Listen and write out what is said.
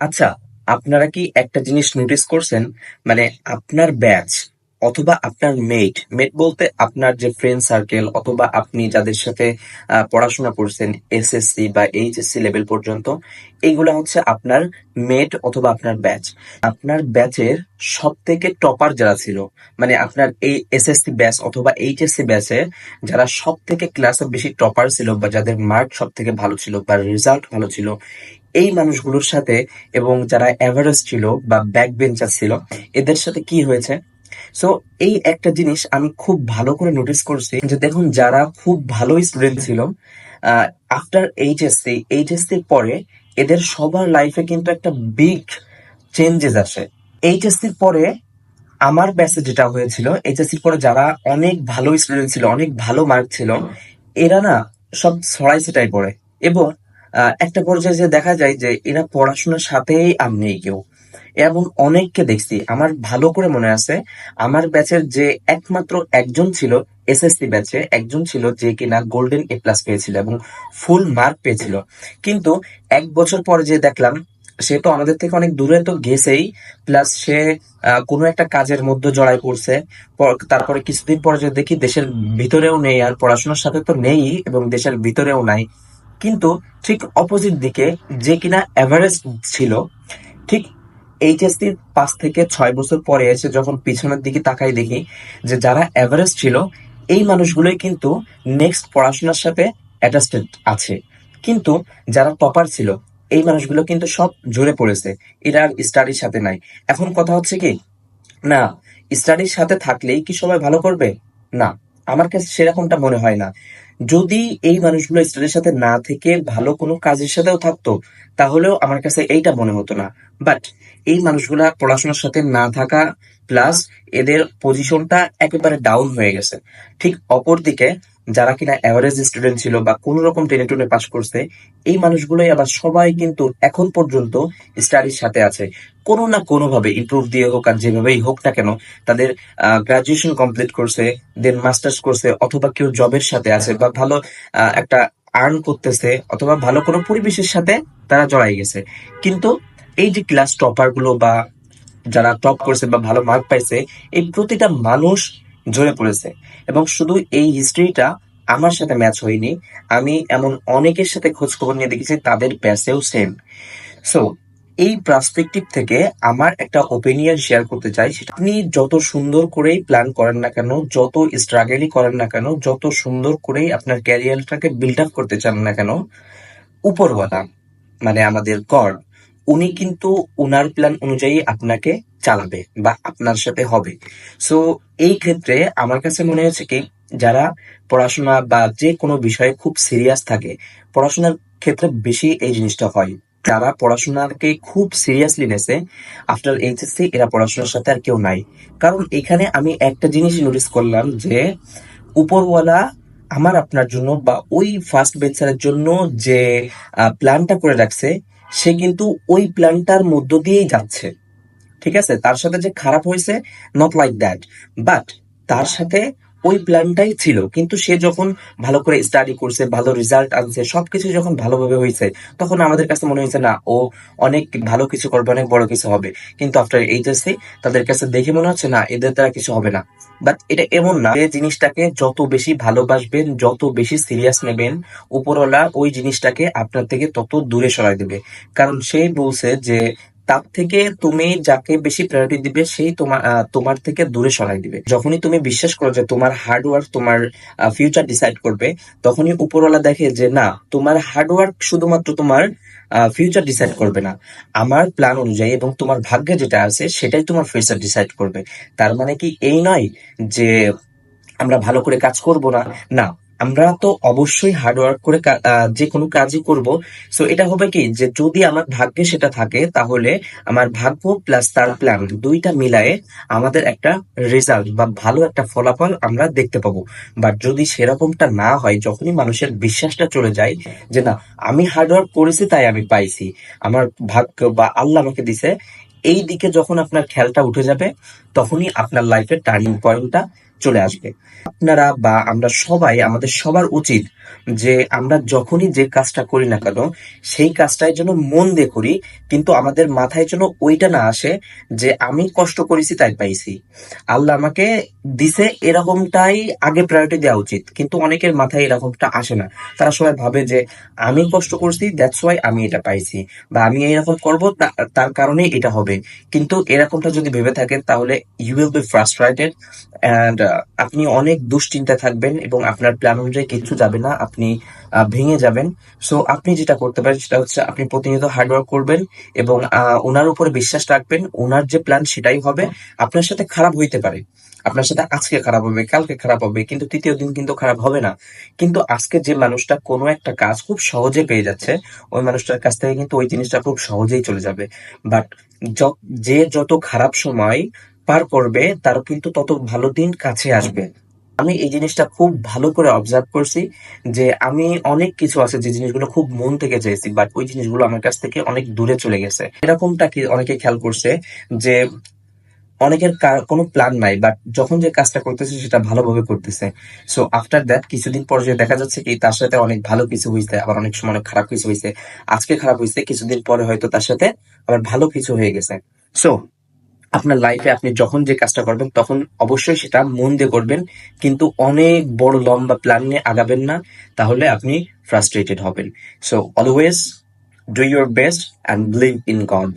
আচ্ছা আপনারা কি একটা জিনিস নোটিস করছেন? মানে আপনার ব্যাচ অথবা আপনার মেট মেট বলতে আপনার যে ফ্রেন্ড সার্কেল অথবা আপনি যাদের সাথে পড়াশোনা করছেন এসএসসি বা এইচএসসি লেভেল পর্যন্ত এইগুলো হচ্ছে আপনার মেট অথবা আপনার ব্যাচ আপনার ব্যাচের সব থেকে টপার যারা ছিল মানে আপনার এই এসএসসি ব্যাচ অথবা এইচএসসি ব্যাচে যারা সব থেকে ক্লাসে বেশি টপার ছিল বা যাদের মার্ক সব থেকে ভালো ছিল বা রেজাল্ট ভালো ছিল এই মানুষগুলোর সাথে এবং যারা এভারেজ ছিল বা ব্যাক বেঞ্চার ছিল, এদের সাথে কি হয়েছে? সো এই একটা জিনিস আমি খুব ভালো করে নোটিস করছি যে দেখুন, যারা খুব ভালো স্টুডেন্ট ছিল আফটার এইচএসসি এইচএসসির পরে এদের সবার লাইফে কিন্তু একটা বিগ চেঞ্জেস আসে। এইচএসসির পরে আমার ব্যাচে যেটা হয়েছিল এইচএসসির পরে যারা অনেক ভালো স্টুডেন্ট ছিল, অনেক ভালো মার্ক ছিল, এরা না সব ছড়াই সেটাই পড়ে। এবং একটা পর্যায়ে যে দেখা যায় যে এরা পড়াশোনার সাথেই নেই কেউ। এমন অনেককে দেখছি, আমার ভালো করে মনে আছে, আমার ব্যাচের যে একমাত্র একজন ছিল এসএসসি ব্যাচে একজন ছিল যে কিনা গোল্ডেন এ প্লাস পেয়েছিল এবং ফুল মার্ক পেয়েছিল। কিন্তু এক বছর পরে যে দেখলাম, সে তো আমাদের থেকে অনেক দূরে তো গেছেই প্লাস সে কোনো একটা কাজের মধ্যে জড়াই পড়ছে তারপরে কিছুদিন পরে যে দেখি দেশের ভিতরেও নেই আর পড়াশোনার সাথে তো নেই এবং দেশের ভিতরেও নাই। কিন্তু ঠিক অপোজিট দিকে যে কিনা এভারেস্ট ছিল, ঠিক এইচএসসি পাঁচ থেকে ছয় বছর পরে এসে যখন পিছনের দিকে তাকাই দেখি যে যারা এভারেস্ট ছিল, এই মানুষগুলোই কিন্তু নেক্সট পড়াশোনার সাথে অ্যাটাস্টেড আছে। কিন্তু যারা টপার ছিল, এই মানুষগুলো কিন্তু সব ঝরে পড়েছে, এরা আর স্টাডির সাথে নাই। এখন কথা হচ্ছে কি, না স্টাডির সাথে থাকলেই কি সবাই ভালো করবে? না, আমার কাছে সেরকমটা মনে হয় না। যদি এই মানুষগুলো স্টাডির সাথে না থেকে ভালো কোনো কাজের সাথেও থাকতো, তাহলেও আমার কাছে এইটা মনে হতো না। বাট এই মানুষগুলা পড়াশোনার সাথে না থাকা প্লাস এদের পজিশনটা একেবারে ডাউন হয়ে গেছে। ঠিক অপরদিকে যারা কিনা অ্যাভারেজ স্টুডেন্ট ছিল বা কোন রকম টেনে টুনে পাশ করছে, এই মানুষগুলোই আবার সবাই কিন্তু এখন পর্যন্ত স্টাডির সাথে আছে। কোনো না কোনো ভাবে ইমপ্রুভ দিয়ে হোক আর যেভাবেই হোক না কেন, তাদের গ্রাজুয়েশন কমপ্লিট করছে দেন মাস্টার্স করছে, অথবা কেউ জবের সাথে আছে বা ভালো একটা আর্ন করতেছে, অথবা ভালো কোনো পরিবেশের সাথে তারা জড়াই গেছে। কিন্তু এই যে ক্লাস টপারগুলো বা যারা টপ করছে বা ভালো মার্ক পাইছে, এই প্রতিটা মানুষ ঝরে পড়েছে। এবং শুধু এই হিস্ট্রিটা আমার সাথে ম্যাচ হয়নি, আমি এমন অনেকের সাথে খোঁজ খবর নিয়ে দেখেছি, তাদের প্যাসেও সেম সো এই পার্সপেক্টিভ থেকে আমার একটা ওপিনিয়ন শেয়ার করতে চাই, সেটা আপনি যত সুন্দর করেই প্ল্যান করেন না কেন, যত স্ট্রাগলই করেন না কেন, যত সুন্দর করেই আপনার ক্যারিয়ারটাকে বিল্ড আপ করতে চান না কেন, উপরওয়ালা মানে আমাদের গড, উনি কিন্তু উনার প্ল্যান অনুযায়ী আপনাকে চালাবে বা আপনার সাথে হবে। সো এই ক্ষেত্রে আমার কাছে মনে হচ্ছে কি, যারা পড়াশোনা বা যে কোনো বিষয়ে খুব সিরিয়াস থাকে, পড়াশোনার ক্ষেত্রে বেশি এই জিনিসটা হয়। যারা পড়াশোনাকে খুব সিরিয়াসলি নেছে আফটার এইচএসসি এরা পড়াশোনার সাথে আর কেউ নাই। কারণ এখানে আমি একটা জিনিস নোটিস করলাম যে, উপরওয়ালা আমার আপনার জন্য বা ওই ফার্স্ট বেঞ্চারের জন্য যে প্ল্যানটা করে রাখছে, সে কিন্তু ওই প্ল্যানটার মধ্য দিয়েই যাচ্ছে। ঠিক আছে? তার সাথে যে খারাপ হয়েছে নট লাইক দ্যাট বাট তার সাথে ওই প্ল্যানটাই ছিল। কিন্তু সে যখন ভালো করে স্টাডি করছে, ভালো রেজাল্ট আনছে, সবকিছু যখন ভালোভাবে হয়েছে, তখন আমাদের কাছে মনে হয়েছে, না, ও অনেক ভালো কিছু করবে, অনেক বড় কিছু হবে। কিন্তু আফটার এইচএসসি তাদের কাছে দেখে মনে হচ্ছে, না, এদের দ্বারা কিছু হবে না। বাট এটা এমন না যে জিনিসটাকে যত বেশি ভালোবাসবেন, যত বেশি সিরিয়াস নেবেন, উপরওয়ালা ওই জিনিসটাকে আপনার থেকে তত দূরে সরাই দেবে। কারণ সে বলছে যে তার থেকে তুমি যাকে বেশি প্রায়োরিটি দিবে, সেই তোমার তোমার থেকে দূরে সরাই দিবে। যখনই তুমি বিশ্বাস করো যে তোমার হার্ডওয়ার্ক তোমার ফিউচার ডিসাইড করবে, তখনই উপরওয়ালা দেখে যে না, তোমার হার্ডওয়ার্ক শুধুমাত্র তোমার ফিউচার ডিসাইড করবে না। আমার প্ল্যান অনুযায়ী এবং তোমার ভাগ্যে যেটা আছে, সেটাই তোমার ফিউচার ডিসাইড করবে। তার মানে কি এই নয় যে আমরা ভালো করে কাজ করব না। না আমরা তো অবশ্যই হার্ডওয়ার্ক করে যে কোনো কাজই করব। সো এটা হবে কি যে যদি আমার ভাগ্যে সেটা থাকে, তাহলে আমার ভাগ্য প্লাস তার প্ল্যান দুইটা মিলায়ে আমাদের একটা রেজাল্ট বা ভালো একটা ফলাফল আমরা দেখতে পাবো। বাট যদি সেরকমটা না হয়, যখনই মানুষের বিশ্বাসটা চলে যায় যে না, আমি হার্ডওয়ার্ক করেছি তাই আমি পাইছি, আমার ভাগ্য বা আল্লাহ আমাকে দিছে, এই দিকে যখন আপনার খেয়ালটা উঠে যাবে, তখনই আপনার লাইফের টার্নিং পয়েন্টটা চলে আসবে। আপনারা বা আমরা সবাই, আমাদের সবার উচিত যে আমরা যখনই যে কাজটা করি না কেন, সেই কাজটাই যেন মন দিয়ে করি, কিন্তু আমাদের মাথায় যেন ওইটা না আসে যে আমি কষ্ট করেছি তাই পাইছি। আল্লাহ আমাকে দিছে এরকমটাই আগে প্রায়োরিটি দেওয়া উচিত, কিন্তু অনেকের মাথায় এরকমটা আসে না। তারা সবাই ভাবে যে আমি কষ্ট করছি দ্যাটস ওয়াই আমি এটা পাইছি, বা আমি এরকম করব তার কারণেই এটা হবে। কিন্তু এরকমটা যদি ভেবে থাকেন তাহলে you will be frustrated and আপনি অনেক দুশ্চিন্তা থাকবেন এবং আপনার প্ল্যান অনুযায়ী কিচ্ছু যাবে না, আপনি ভেঙে যাবেন। সো আপনি যেটা করতে পারেন সেটা হচ্ছে আপনি প্রতিনিয়ত হার্ডওয়ার্ক করবেন এবং ওনার উপরে বিশ্বাস রাখবেন ওনার যে প্ল্যান সেটাই হবে। আপনার সাথে খারাপ হইতে পারে। আপনার সাথে আজকে খারাপ হবে, কালকে খারাপ হবে, কিন্তু তৃতীয় দিন কিন্তু খারাপ হবে না। কিন্তু আজকে যে মানুষটা কোনো একটা কাজ খুব সহজে পেয়ে যাচ্ছে, ওই মানুষটার কাছ থেকে কিন্তু ওই জিনিসটা খুব সহজেই চলে যাবে। বাট যে যত খারাপ সময় পার করবে তার কিন্তু তত ভালো দিন কাছে আসবে। আমি এই জিনিসটা খুব ভালো করে অবজার্ভ করছি যে আমি অনেক কিছু আছে যে জিনিসগুলো খুব মন থেকে চেয়েছি বাট ওই জিনিসগুলো আমার কাছ থেকে অনেক দূরে চলে গেছে। এরকমটা কি অনেকে খেয়াল করছে যে অনেকের কোনো প্ল্যান নাই বাট যখন যে কাজটা করতেছে সেটা ভালোভাবে করতেছে। সো আফটার দ্যাট কিছুদিন পর যে দেখা যাচ্ছে কি তার সাথে অনেক ভালো কিছু হয়েছে আবার অনেক সময় অনেক খারাপ কিছু হয়েছে আজকে খারাপ হয়েছে কিছুদিন পরে হয়তো তার সাথে আবার ভালো কিছু হয়ে গেছে। সো আপনার লাইফে আপনি যখন যে কাজটা করবেন, তখন অবশ্যই সেটা মন দিয়ে করবেন। কিন্তু অনেক বড় লম্বা প্ল্যান নিয়ে আগাবেন না, তাহলে আপনি ফ্রাস্ট্রেটেড হবেন। So always do your best and believe in God